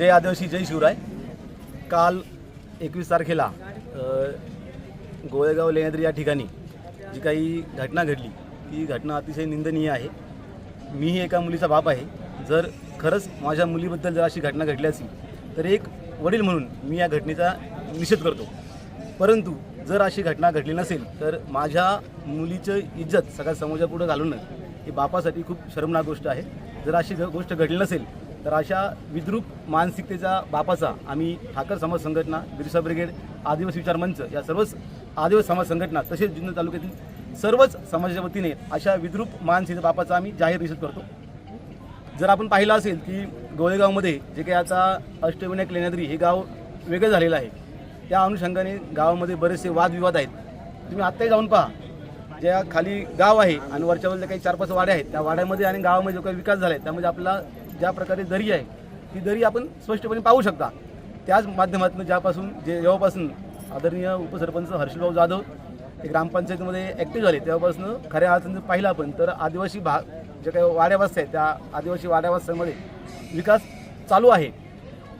जय आदिवासी जय शिवराय. काल एकवीस तारखेला गोळेगाव लेण्याद्री या ठिकाणी जी काही घटना घडली ती घटना अतिशय निंदनीय आहे. मीही एका मुलीचा बाप आहे. जर खरंच माझ्या मुलीबद्दल जर अशी घटना घडली असेल तर एक वडील म्हणून मी या घटनेचा निषेध करतो. परंतु जर अशी घटना घडली नसेल तर माझ्या मुलीचं इज्जत सगळ्या समाजापुढं घालून ही बापासाठी खूप शर्मनाक गोष्ट आहे. जर अशी गोष्ट घडली नसेल तर अशा विद्रूप मानसिकतेचा बापाचा आम्ही ठाकर समाज संघटना बिरसा ब्रिगेड आदिवासी विचार मंच या सर्वच आदिवासी समाज संघटना तसेच जुन्नर तालुक्यातील सर्वच समाजाच्या वतीने अशा विद्रूप मानसिकते बापाचा आम्ही जाहीर निषेध करतो. जर आपण पाहिलं असेल की गोळेगावमध्ये जे काही आता अष्टविनायक लेण्याद्री हे गाव वेगळं झालेलं आहे त्या अनुषंगाने गावामध्ये बरेचसे वादविवाद आहेत. तुम्ही आत्ताही जाऊन पहा ज्या खाली गाव आहे आणि वरच्या बाजूला काही चार पाच वाड्या आहेत त्या वाड्यामध्ये आणि गावामध्ये जो काही विकास झाला आहे त्यामध्ये आपला ज्या प्रकारे दरी आहे ती दरी आपण स्पष्टपणे पाहू शकता. त्याच माध्यमातून ज्यापासून जे जेव्हापासून आदरणीय उपसरपंच हर्षभाऊ जाधव ते ग्रामपंचायतीमध्ये ॲक्टिव्ह झाले तेव्हापासून खऱ्या अर्थानं जर पाहिलं आपण तर आदिवासी भाग जे काही वाड्यावासी आहेत त्या आदिवासी वाड्यावासामध्ये विकास चालू आहे.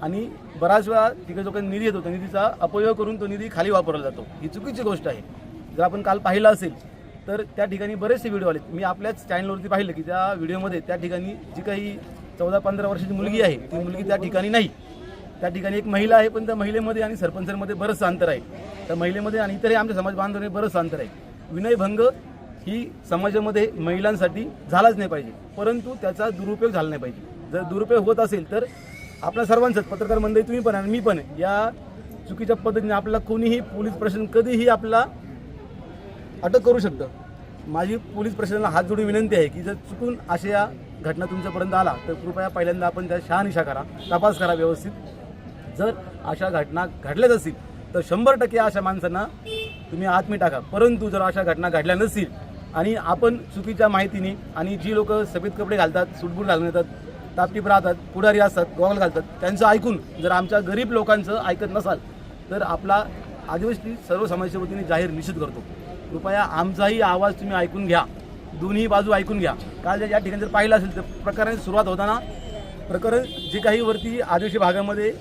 आणि बराच वेळा तिकडे जो काही निधी येतो त्या निधीचा अपयोग करून तो निधी खाली वापरला जातो. ही चुकीची गोष्ट आहे. जर आपण काल पाहिलं असेल तर त्या ठिकाणी बरेचसे व्हिडिओ आले मी आपल्याच चॅनलवरती पाहिलं की त्या व्हिडिओमध्ये त्या ठिकाणी जी काही चौदा पंधरा वर्षाची मुलगी आहे. ती मुलगी त्या ठिकाणी नाही. त्या ठिकाणी एक महिला आहे पण त्या महिलेमध्ये आणि सरपंचांमध्ये बरंचसं अंतर आहे. त्या महिलेमध्ये आणि इतरही आमच्या समाज बांधवांमध्ये बरंचसं अंतर आहे. विनयभंग ही समाजामध्ये महिलांसाठी झालाच नाही पाहिजे. परंतु त्याचा दुरुपयोग झाला नाही पाहिजे. जर दुरुपयोग होत असेल तर आपल्या सर्वांचंच पत्रकार मंडळी तुम्ही पण आणि मी पण या चुकीच्या पद्धतीने आपल्याला कोणीही पोलीस प्रशासन कधीही आपला अटक करू शकतं. माझी पोलीस प्रशासनाला हात जोडून विनंती आहे की जर चुकून अशा या घटना तुमच्यापर्यंत आला तर कृपया पहिल्यांदा आपण त्या शहानिशा करा तपास करा व्यवस्थित. जर अशा घटना घडल्याच असतील तर शंभर टक्के अशा माणसांना तुम्ही आत्मी टाका. परंतु जर अशा घटना घडल्या नसतील आणि आपण चुकीच्या माहितीने आणि जी लोक सफेद कपडे घालतात सुटबूट घालून येतात तापटीप राहतात पुढारी असतात गॉगल घालतात त्यांचं ऐकून जर आमच्या गरीब लोकांचं ऐकत नसाल तर आपला आदिवासी सर्व समाजाच्या वतीने जाहीर निषेध करतो. कृपया आमचाही आवाज तुम्ही ऐकून घ्या. दोन्ही बाजू ऐकून घ्या. काल ज्या- या ठिकाणी जर पाहिलं असेल तर प्रकरणाची सुरुवात होताना प्रकरण जे काही वरती आदिवासी भागामध्ये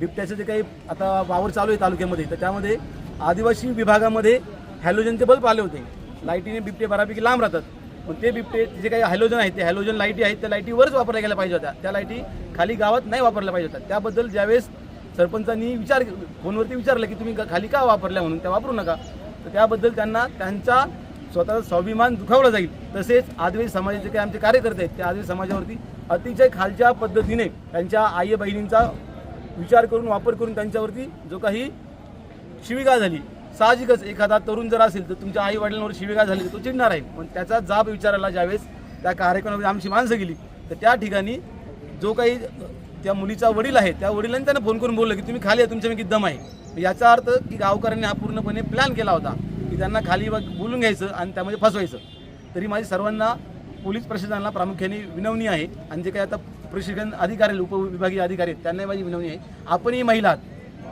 बिबट्याचं जे काही आता वावर चालू आहे तालुक्यामध्ये तर त्यामध्ये आदिवासी विभागामध्ये हॅलोजनचे बल्ब आले होते. लाईटीने बिबटे बऱ्यापैकी लांब राहतात. पण ते बिबटे जे काही हॅलोजन आहेत ते हॅलोजन लाईटी आहेत त्या लाईटीवरच वापरल्या गेल्या पाहिजे होत्या. त्या लाईटी खाली गावात नाही वापरल्या पाहिजे होत्या. त्याबद्दल ज्यावेळेस सरपंचांनी विचार फोनवरती विचारलं की तुम्ही खाली का वापरल्या म्हणून त्या वापरू नका. तर त्याबद्दल त्यांना त्यांचा स्वतःचा स्वाभिमान दुखावला जाईल. तसेच आदिवासी समाजाचे काही आमचे कार्यकर्ते आहेत त्या आदिवासी समाजावरती अतिशय खालच्या पद्धतीने त्यांच्या आई बहिणींचा विचार करून वापर करून त्यांच्यावरती जो काही शिविका झाली. साहजिकच एखादा तरुण जर असेल तर तुमच्या आई वडिलांवर शिविका झाली तर तो चिडणार आहे. पण त्याचा जाब विचारायला ज्यावेळेस त्या कार्यक्रमामध्ये आमची माणसं गेली तर त्या ठिकाणी जो काही त्या मुलीचा वडील आहे त्या वडिलांनी त्यांना फोन करून बोललं की तुम्ही खाली आहे तुमच्या दम आहे. याचा अर्थ की गावकऱ्यांनी हा पूर्णपणे प्लॅन केला होता की त्यांना खाली बोलून घ्यायचं आणि त्यामध्ये फसवायचं. तरी माझी सर्वांना पोलीस प्रशासनाला प्रामुख्याने विनवणी आहे आणि जे काही आता प्रशिक्षण अधिकारी आहेत, उपविभागीय अधिकारी आहेत त्यांनाही माझी विनवणी आहे. आपणही महिला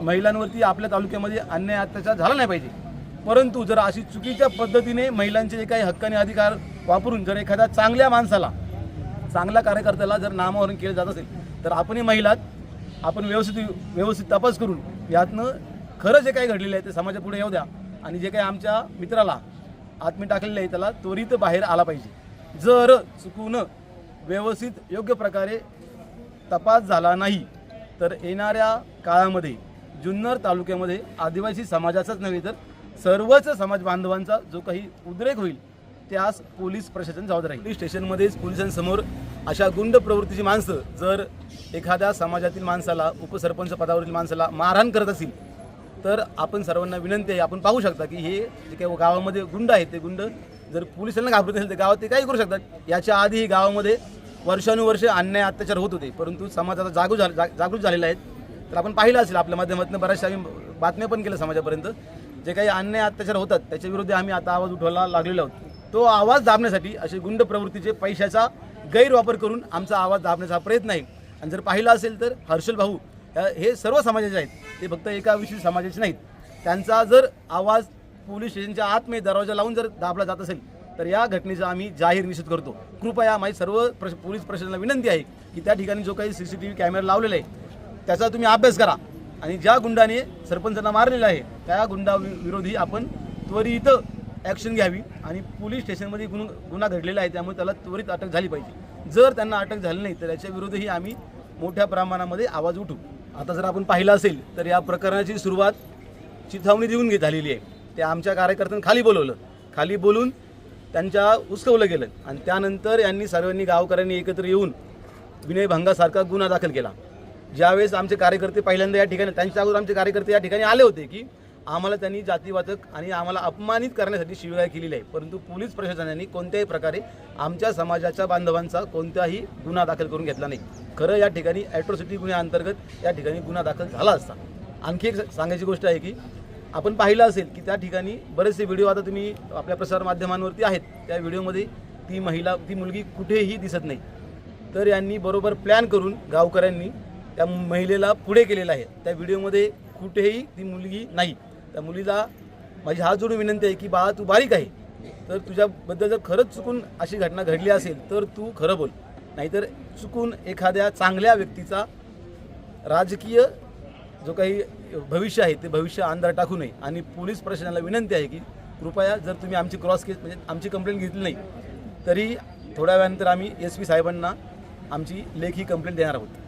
महिलांवरती आपल्या तालुक्यामध्ये अन्याय अत्याचार झाला नाही पाहिजे. परंतु जर अशी चुकीच्या पद्धतीने महिलांचे जे काही हक्क आणि अधिकार वापरून जर एखाद्या चांगल्या माणसाला चांगल्या कार्यकर्त्याला जर नामावरण केलं जात असेल तर आपणही महिलात आपण व्यवस्थित व्यवस्थित तपास करून यातनं खरं जे काही घडलेलं आहे ते समाजापुढे येऊ द्या. आणि जे काही आमच्या मित्राला आत्मी टाकलेलं आहे त्याला त्वरित बाहेर आला पाहिजे. जर चुकून व्यवस्थित योग्य प्रकारे तपास झाला नाही तर येणाऱ्या काळामध्ये जुन्नर तालुक्यामध्ये आदिवासी समाजाचाच नव्हे तर सर्वच समाज बांधवांचा जो काही उद्रेक होईल त्यास पोलीस प्रशासन जबाबदार राहील. स्टेशनमध्येच पोलिसांसमोर अशा गुंड प्रवृत्तीची माणसं जर एखाद्या समाजातील माणसाला उपसरपंच पदावरील माणसाला मारहाण करत असेल तर आपण सर्वांना विनंती आहे आपण पाहू शकता की हे जे काही गावामध्ये गुंड आहेत ते गुंड जर पोलिसांना घाबरत असेल तर गावात ते काही करू शकतात. याच्या आधीही गावामध्ये वर्षानुवर्ष अन्याय अत्याचार होत होते परंतु समाज आता जागू झाला जा- जागृत झालेला आहेत तर आपण पाहिलं असेल आपल्या माध्यमातून बऱ्याचशा आम्ही बातम्या पण केल्या समाजापर्यंत. जे काही अन्याय अत्याचार होतात त्याच्या विरुद्ध आम्ही आता आवाज उठवायला लागलेलो आहोत. तो आवाज दाबण्यासाठी असे गुंड प्रवृत्तीचे पैशाचा गैरवापर करून आमचा आवाज दाबण्याचा प्रयत्न आहे. आणि जर पाहिलं असेल तर हर्षल भाऊ हे सर्व समाजाचे आहेत. ते फक्त एका विशिष्ट समाजाचे नाहीत. त्यांचा जर आवाज पोलीस स्टेशनच्या आतमध्ये दरवाजा लावून जर दाबला जात असेल तर या घटनेचा आम्ही जाहीर निषेध करतो. कृपया माझी सर्व प्रश पोलीस प्रशासनाला विनंती आहे की त्या ठिकाणी जो काही C C T V camera लावलेला आहे त्याचा तुम्ही अभ्यास करा. आणि ज्या गुंडाने सरपंचांना मारलेलं आहे त्या गुंडा विरोधी आपण त्वरित ॲक्शन घ्यावी आणि पोलीस स्टेशनमध्ये गुन गुन्हा घडलेला आहे त्यामुळे त्याला त्वरित अटक झाली पाहिजे. जर त्यांना अटक झाली नाही तर याच्याविरोधही आम्ही मोठ्या प्रमाणामध्ये आवाज उठू. आता जर आपण पाहिलं असेल तर या प्रकरणाची सुरुवात चिथावणी देऊन घेत झालेली आहे. ते आमच्या कार्यकर्त्यांनी खाली बोलवलं. खाली बोलून त्यांच्या उचकवलं गेलं. आणि त्यानंतर यांनी सर्वांनी गावकऱ्यांनी एकत्र येऊन विनयभंगासारखा गुन्हा दाखल केला. ज्यावेळेस आमचे कार्यकर्ते पहिल्यांदा या ठिकाणी त्यांच्या अगोदर आमचे कार्यकर्ते या ठिकाणी आले होते की आम्हाला त्यांनी जातीवाचक आणि आम्हाला अपमानित करण्यासाठी शिवगाळ केलेली आहे. परंतु पोलीस प्रशासनाने कोणत्याही प्रकारे आमच्या समाजाच्या बांधवांचा कोणताही गुन्हा दाखल करून घेतला नाही. खरं या ठिकाणी ॲट्रॉसिटी गुन्ह्याअंतर्गत या ठिकाणी गुन्हा दाखल झाला असता. आणखी एक सांगायची गोष्ट आहे की आपण पाहिलं असेल की त्या ठिकाणी बरेचसे व्हिडिओ आता तुम्ही आपल्या प्रसारमाध्यमांवरती आहेत. त्या व्हिडिओमध्ये ती महिला ती मुलगी कुठेही दिसत नाही. तर यांनी बरोबर प्लॅन करून गावकऱ्यांनी त्या महिलेला पुढे केलेलं आहे. त्या व्हिडिओमध्ये कुठेही ती मुलगी नाही. त्या मुलीला माझी हात जोडून विनंती आहे की बाळा तू बारीक आहे. तर तुझ्याबद्दल जर खरंच चुकून अशी घटना घडली असेल तर तू खरं बोल. नाहीतर चुकून एखाद्या चांगल्या व्यक्तीचा राजकीय जो काही भविष्य आहे ते भविष्य अंधार टाकू नये. आणि पोलीस प्रशासनाला विनंती आहे की कृपया जर तुम्ही आमची क्रॉस केस म्हणजे आमची कंप्लेंट घेतली नाही तरी थोड्या वेळानंतर आम्ही एस पी साहेबांना आमची लेखी कंप्लेंट देणार आहोत.